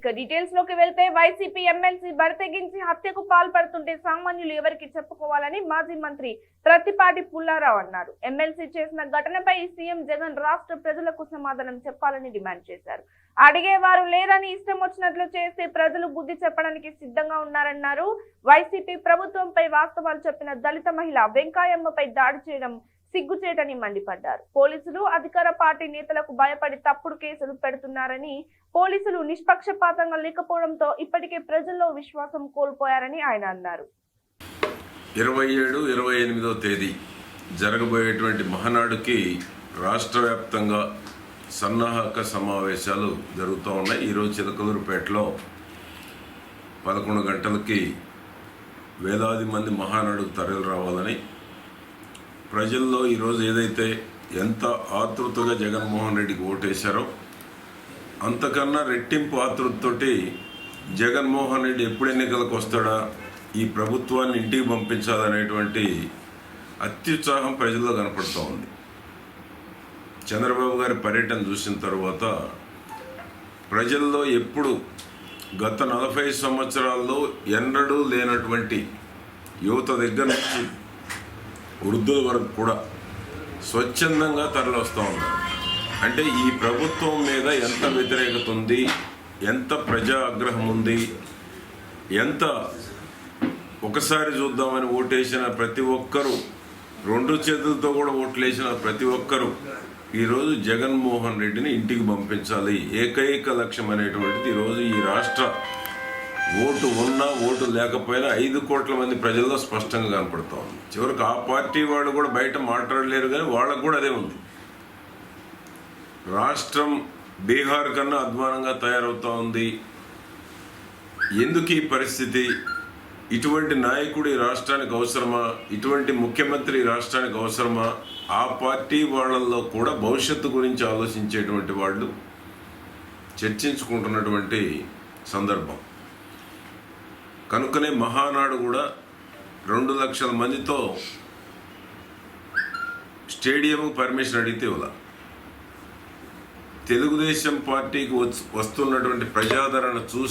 ఇక డీటెయిల్స్లోకి వెళ్తే వైసీపీ ఎమ్మెల్సీ బరితెగించి హత్యకు పాల్పడుతుంటే సామాన్యులు ఎవరికి చెప్పుకోవాలని మాజీ మంత్రి ప్రతిపాటి పుల్లారావు అన్నారు. ఎమ్మెల్సీ చేసిన ఘటనపై సీఎం జగన్ రాష్ట్ర ప్రజలకు సమాధానం చెప్పాలని డిమాండ్ చేశారు. అడిగేవారు లేరని ఇష్టం వచ్చినట్లు చేస్తే ప్రజలు బుద్ధి చెప్పడానికి సిద్ధంగా ఉన్నారన్నారు. వైసీపీ ప్రభుత్వంపై వాస్తవాలు చెప్పిన దళిత మహిళ వెంకాయమ్మపై దాడి చేయడం సిగ్గుచేటని మండిపడ్డారు. పోలీసులు అధికార పార్టీ నేతలకు భయపడి తప్పుడు కేసులు పెడుతున్నారని పోలీసులు నిష్పక్షపాతంగా లేకపోవడంతో ఇప్పటికే ప్రజల్లో విశ్వాసం కోల్పోయారని ఆయన అన్నారు. ఇరవై ఏడు ఇరవై ఎనిమిదో తేదీ జరగబోయేటువంటి మహానాడుకి రాష్ట్ర వ్యాప్తంగా సన్నాహక సమావేశాలు జరుగుతూ ఉన్నాయి. ఈరోజు చిలకలూరుపేటలో పదకొండు గంటలకి వేలాది మంది మహానాడుకు తరలి రావాలని ప్రజల్లో ఈరోజు ఏదైతే ఎంత ఆతృతగా జగన్మోహన్ రెడ్డికి ఓటేశారో అంతకన్నా రెట్టింపు ఆతృతతోటి జగన్మోహన్ రెడ్డి ఎప్పుడు ఎన్నికలకు వస్తాడా ఈ ప్రభుత్వాన్ని ఇంటికి పంపించాలనేటువంటి అత్యుత్సాహం ప్రజల్లో కనపడుతూ ఉంది. చంద్రబాబు గారి పర్యటన చూసిన తర్వాత ప్రజల్లో ఎప్పుడు గత నలభై సంవత్సరాల్లో ఎన్నడూ లేనటువంటి యువత దగ్గర నుంచి వృద్ధుల వరకు కూడా స్వచ్ఛందంగా తరలిస్తూ ఉన్నారు అంటే ఈ ప్రభుత్వం మీద ఎంత వ్యతిరేకత ఉంది ఎంత ప్రజా ఆగ్రహం ఉంది ఎంత ఒకసారి చూద్దామని ఓటేసిన ప్రతి ఒక్కరూ రెండు చేతులతో కూడా ఓట్లేసిన ప్రతి ఒక్కరూ ఈరోజు జగన్మోహన్ రెడ్డిని ఇంటికి పంపించాలి. ఏకైక లక్ష్యం అనేటువంటిది ఈరోజు ఈ రాష్ట్ర ఓటు ఉన్నా ఓటు లేకపోయినా ఐదు కోట్ల మంది ప్రజల్లో స్పష్టంగా కనపడుతూ ఉంది. చివరికి ఆ పార్టీ వాళ్ళు కూడా బయట మాట్లాడలేరు కానీ వాళ్ళకు కూడా అదే ఉంది. రాష్ట్రం బీహార్ కన్నా అధ్వానంగా తయారవుతూ ఉంది. ఎందుకు ఈ పరిస్థితి? ఇటువంటి నాయకుడు ఈ రాష్ట్రానికి అవసరమా? ఇటువంటి ముఖ్యమంత్రి ఈ రాష్ట్రానికి అవసరమా? ఆ పార్టీ వాళ్ళల్లో కూడా భవిష్యత్తు గురించి ఆలోచించేటువంటి వాళ్ళు చర్చించుకుంటున్నటువంటి సందర్భం. కనుకనే మహానాడు కూడా రెండు లక్షల మందితో స్టేడియం పర్మిషన్ అడిగితే ఇవ్వాల. తెలుగుదేశం పార్టీకి వస్తున్నటువంటి ప్రజాదరణ చూసి